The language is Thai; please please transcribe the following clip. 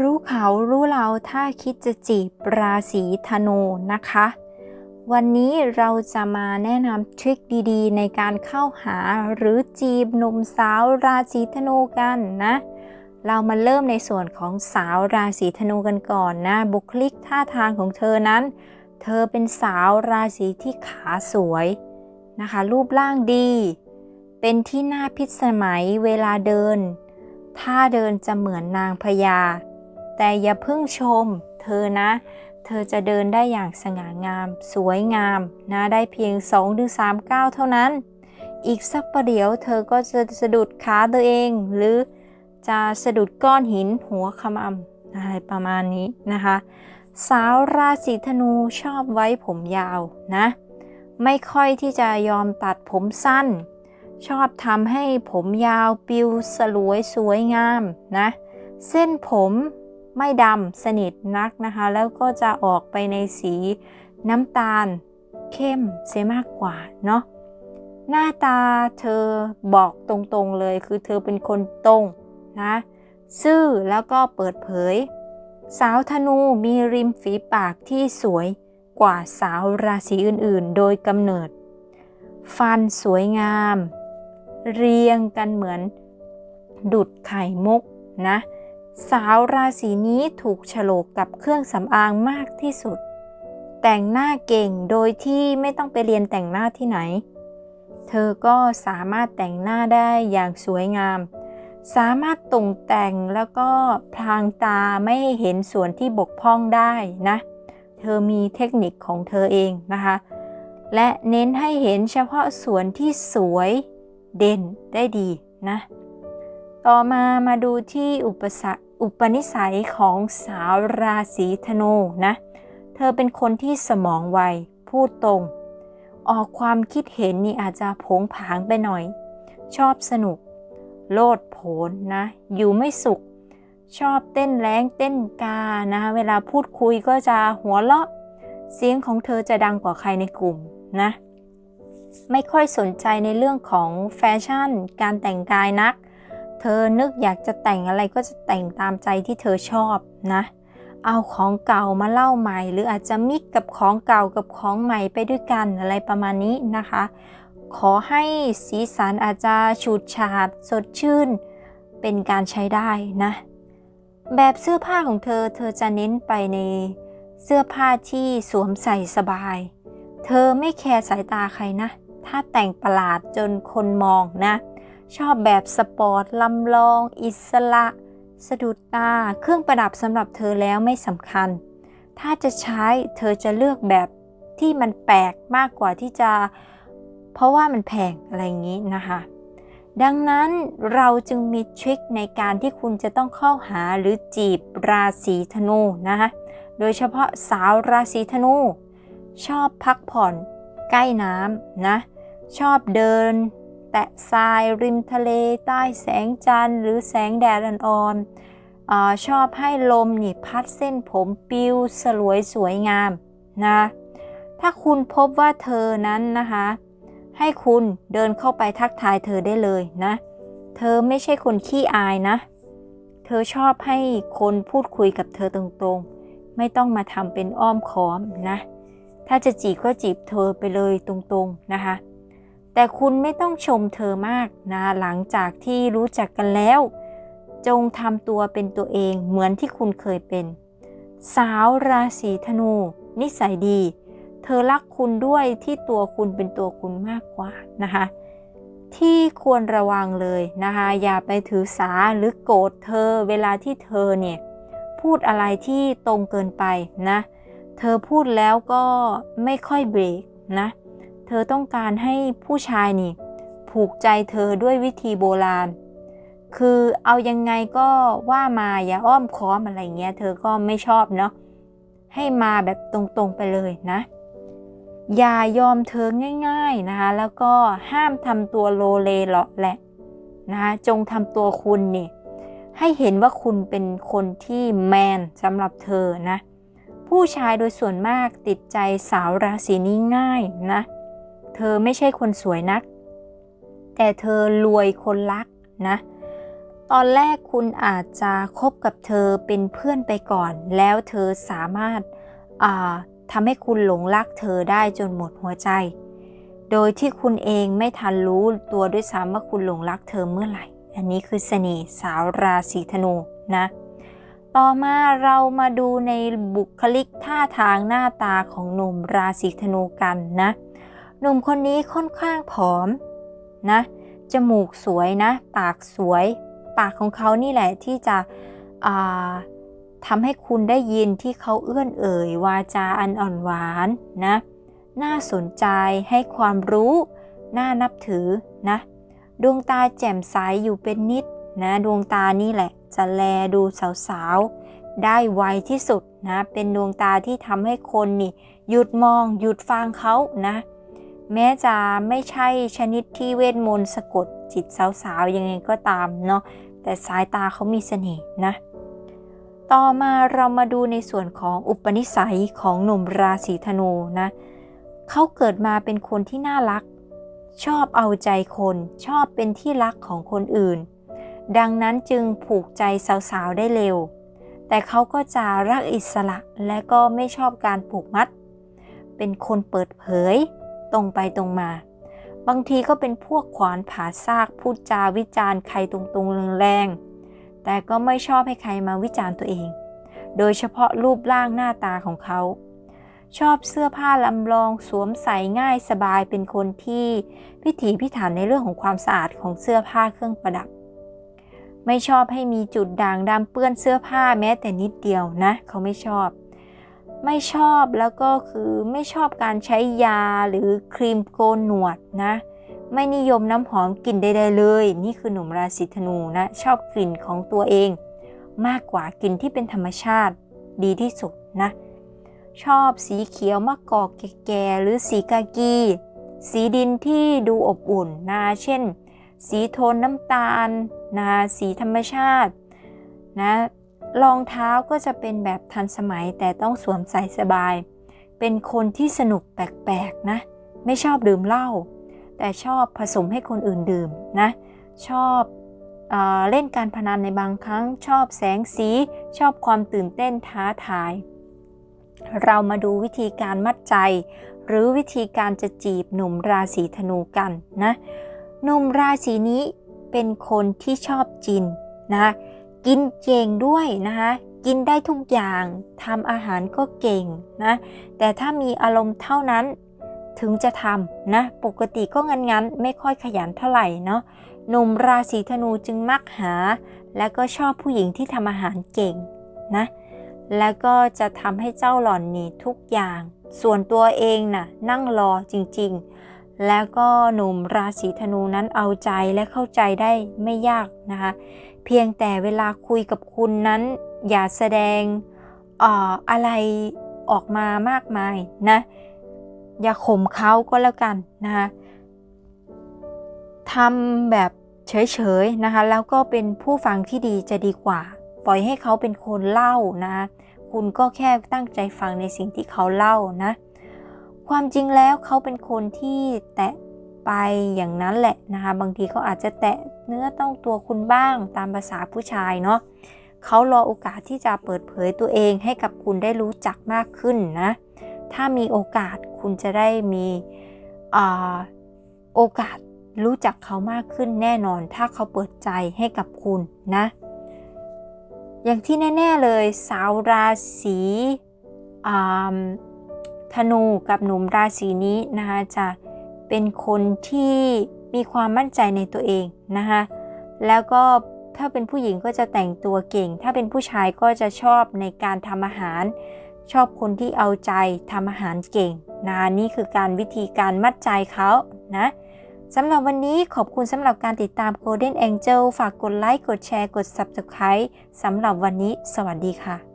รู้เขารู้เราถ้าคิดจะจีบราศีธนูนะคะ วันนี้เราจะมาแนะนำทริคดีๆ ในการเข้าหาหรือจีบหนุ่มสาวราศีธนูกันนะ เรามาเริ่มในส่วนของสาวราศีธนูกันก่อนนะ บุคลิกท่าทางของเธอนั้น เธอเป็นสาวราศีที่ขาสวยนะคะ รูปร่างดี เป็นที่น่าพิสมัยเวลาเดินท่าเดินจะเหมือนนางพญา แต่อย่าเพิ่งชม เธอนะ เธอจะเดินได้อย่างสง่างาม สวยงามนะได้เพียง2-3ถึง3ก้าวเท่านั้น อีกสักประเดี๋ยว เธอก็จะสะดุดขาตัวเอง หรือจะสะดุดก้อนหินหัวขมำอะไรประมาณนี้นะคะ สาวราศีธนูชอบไว้ผมยาวนะ ไม่ค่อยที่จะยอมตัดผมสั้น ชอบทำให้ผมยาวปิวสลวยสวยงามนะ เส้นผม ไม่ดำสนิทนักนะคะ แล้วก็จะออกไปในสีน้ำตาลเข้มเสียมากกว่าเนาะหน้าตาเธอบอกตรงๆเลยคือเธอเป็นคนตรงนะซื่อแล้วก็เปิดเผย สาวธนูมีริมฝีปากที่สวยกว่าสาวราศีอื่นๆ โดยกำเนิด ฟันสวยงาม เรียงกันเหมือน ดุดไข่มุกนะ สาวราศีนี้ถูกฉลกกับเครื่องสำอางมากที่สุด แต่งหน้าเก่งโดยที่ไม่ต้องไปเรียนแต่งหน้าที่ไหน เธอก็สามารถแต่งหน้าได้อย่างสวยงาม สามารถตกแต่งแล้วก็พรางตาไม่ให้เห็นส่วนที่บกพร่องได้นะ เธอมีเทคนิคของเธอเองนะคะ และเน้นให้เห็นเฉพาะส่วนที่สวยเด่นได้ดีนะ ต่อมามาดูที่อุปสรรค อุปนิสัยของสาวราศีธนูนะ เธอเป็นคนที่สมองไว พูดตรง ออกความคิดเห็นนี่อาจจะผงผางไปหน่อย ชอบสนุก โลดโผนนะ อยู่ไม่สุข ชอบเต้นแรงเต้นกานะ เวลาพูดคุยก็จะหัวเราะ เสียงของเธอจะดังกว่าใครในกลุ่มนะ ไม่ค่อยสนใจในเรื่องของแฟชั่น การแต่งกายนัก ธอนึกอยากจะแต่งอะไรก็จะแต่งตามใจที่เธอชอบนะ เอาของเก่ามาเล่าใหม่ หรืออาจจะมิกกับของเก่ากับของใหม่ไปด้วยกันอะไรประมาณนี้นะคะ ขอให้สีสันอาจจะฉูดฉาดสดชื่น เป็นการใช้ได้นะ แบบเสื้อผ้าของเธอเธอจะเน้นไปในเสื้อผ้าที่สวมใส่สบาย เธอไม่แคร์สายตาใครนะ ถ้าแต่งประหลาดจนคนมองนะ ชอบแบบสปอร์ตลำลอง อิสระ สะดุดตา เครื่องประดับสำหรับเธอแล้วไม่สำคัญ ถ้าจะใช้เธอจะเลือกแบบที่มันแปลกมากกว่าที่จะ เพราะว่ามันแพงอะไรอย่างนี้นะคะ ดังนั้นเราจึงมีทริคในการที่คุณจะต้องเข้าหาหรือจีบราศีธนูนะคะโดยเฉพาะสาวราศีธนู ชอบพักผ่อนใกล้น้ำนะ ชอบเดิน ตะทรายริมทะเลใต้แสงจันทร์ หรือแสงแดดอ่อนๆอชอบให้ลมนี่พัดเส้นผมปิวสลวยสวยงามนะถ้าคุณพบว่าเธอนั้นนะคะ ให้คุณเดินเข้าไปทักทายเธอได้เลยนะ เธอไม่ใช่คนขี้อายนะ เธอชอบให้คนพูดคุยกับเธอตรงๆ ไม่ต้องมาทำเป็นอ้อมค้อมนะ ถ้าจะจีบก็จีบเธอไปเลยตรงๆนะคะ แต่คุณไม่ต้องชมเธอมากนะหลังจากที่รู้จักกันแล้ว จงทำตัวเป็นตัวเองเหมือนที่คุณเคยเป็น สาวราศีธนู นิสัยดี เธอรักคุณด้วยที่ตัวคุณเป็นตัวคุณมากกว่านะคะที่ควรระวังเลยนะคะอย่าไปถือสาหรือโกรธเธอเวลาที่เธอเนี่ยพูดอะไรที่ตรงเกินไปนะ เธอพูดแล้วก็ไม่ค่อยเบรกนะเธอต้องการให้ผู้ชายนี่ ผูกใจเธอด้วยวิธีโบราณ คือเอายังไงก็ว่ามาอย่าอ้อมค้อมอะไรเงี้ย เธอก็ไม่ชอบเนาะให้มาแบบตรงๆไปเลยนะ อย่ายอมเธอง่าย ๆนะคะ แล้วก็ห้ามทำตัวโลเลหรอกแหละนะคะจงทำตัวคุณนี่ให้เห็นว่าคุณเป็นคนที่แมนสำหรับเธอนะ ผู้ชายโดยส่วนมากติดใจสาวราศีนี้ง่ายนะ เธอไม่ใช่คนสวยนัก แต่เธอรวยคนรักนะ ตอนแรกคุณอาจจะคบกับเธอเป็นเพื่อนไปก่อน แล้วเธอสามารถอ่าทำให้คุณหลงรักเธอได้จนหมดหัวใจ โดยที่คุณเองไม่ทันรู้ตัวด้วยซ้ำว่าคุณหลงรักเธอเมื่อไหร่ อันนี้คือเสน่ห์สาวราศีธนูนะต่อมาเรามาดูในบุคลิกท่าทางหน้าตาของหนุ่มราศีธนูกันนะ หนุ่มคนนี้ค่อนข้างผอมนะ จมูกสวยนะ ปากสวย ปากของเขานี่แหละที่จะทำให้คุณได้ยินที่เขาเอื้อนเอ่ย วาจาอันอ่อนหวานนะ น่าสนใจให้ความรู้ น่านับถือนะ ดวงตาแจ่มใสอยู่เป็นนิดนะ ดวงตานี่แหละ จะแลดูสาวๆ ได้ไวที่สุดนะ เป็นดวงตาที่ทำให้คนนี่ หยุดมอง หยุดฟังเขานะ แม้จะไม่ใช่ชนิดที่เวทมนต์สะกดจิตสาวๆยังไงก็ตามเนาะแต่สายตาเขามีเสน่ห์นะ ต่อมาเรามาดูในส่วนของอุปนิสัยของหนุ่มราศีธนูนะเขาเกิดมาเป็นคนที่น่ารัก ชอบเอาใจคนชอบเป็นที่รักของคนอื่น ดังนั้นจึงผูกใจสาวๆได้เร็ว แต่เขาก็จะรักอิสระและก็ไม่ชอบการผูกมัด เป็นคนเปิดเผย รงไปตรงมา บางทีก็เป็นพวกขวานผ่าซากพูดจาวิจารณ์ใครตรงๆแรงๆแต่ก็ไม่ชอบให้ใครมาวิจารณ์ตัวเอง โดยเฉพาะรูปร่างหน้าตาของเขา ชอบเสื้อผ้าลำลองสวมใส่ง่ายสบายเป็นคนที่พิถีพิถันในเรื่องของความสะอาดของเสื้อผ้าเครื่องประดับ ไม่ชอบให้มีจุดด่างดำเปื้อนเสื้อผ้าแม้แต่นิดเดียวนะ เขาไม่ชอบ ไม่ชอบแล้วก็คือไม่ชอบการใช้ยาหรือครีมโกนหนวดนะ ไม่นิยมน้ำหอมกลิ่นใดๆเลย นี่คือหนุ่มราศีธนูนะ ชอบกลิ่นของตัวเอง มากกว่ากลิ่นที่เป็นธรรมชาติดีที่สุดนะ ชอบสีเขียวมะกอกแก่ๆหรือสีกากี สีดินที่ดูอบอุ่นนะเช่น สีโทนน้ำตาลนะสีธรรมชาตินะ รองเท้าก็จะเป็นแบบทันสมัยแต่ต้องสวมใส่สบาย เป็นคนที่สนุกแปลกๆนะ ไม่ชอบดื่มเหล้าแต่ชอบผสมให้คนอื่นดื่มนะ ชอบเอเล่นการพนันในบางครั้ง ชอบแสงสี ชอบความตื่นเต้นท้าทาย เรามาดูวิธีการมัดใจ หรือวิธีการจะจีบหนุ่มราศีธนูกันนะหนุ่มราศีนี้เป็นคนที่ชอบจินนะ กินเก่งด้วยนะคะกินได้ทุกอย่างทำอาหารก็เก่งนะแต่ถ้ามีอารมณ์เท่านั้นถึงจะทำนะปกติก็งันๆไม่ค่อยขยันเท่าไหร่เนาะหนุ่มราศีธนูจึงมักหา และก็ชอบผู้หญิงที่ทำอาหารเก่งนะแล้วก็จะทำให้เจ้าหล่อนนี่ทุกอย่าง ส่วนตัวเองนะ่ะนั่งรอจริงๆ แล้วก็หนุ่มราศีธนูนั้นเอาใจและเข้าใจได้ไม่ยากนะคะ เพียงแต่เวลาคุยกับคุณนั้น อย่าแสดงอออะไรออกมามากมายนะ อย่าข่มเขาก็แล้วกันนะคะทำแบบเฉยๆนะคะ แล้วก็เป็นผู้ฟังที่ดีจะดีกว่า ปล่อยให้เขาเป็นคนเล่านะ คุณก็แค่ตั้งใจฟังในสิ่งที่เขาเล่านะ ความจริงแล้วเขาเป็นคนที่แตะไปอย่างนั้นแหละนะคะ บางทีเขาอาจจะแตะเนื้อต้องตัวคุณบ้างตามภาษาผู้ชายเนาะเขารอโอกาสที่จะเปิดเผยตัวเองให้กับคุณได้รู้จักมากขึ้นนะ ถ้ามีโอกาสคุณจะได้มีโอกาสรู้จักเขามากขึ้นแน่นอน ถ้าเขาเปิดใจให้กับคุณนะ อย่างที่แน่ ๆเลยสาวราศี ธนูกับหนุ่มราศีนี้นะคะจะเป็นคนที่มีความมั่นใจในตัวเองนะคะแล้วก็ถ้าเป็นผู้หญิงก็จะแต่งตัวเก่ง ถ้าเป็นผู้ชายก็จะชอบในการทำอาหาร ชอบคนที่เอาใจทำอาหารเก่งนะนี่คือการวิธีการมัดใจเขานะสำหรับวันนี้ขอบคุณสำหรับการติดตาม Golden Angel ฝากกดไลค์ กดแชร์ กด Subscribe สำหรับวันนี้ สวัสดีค่ะ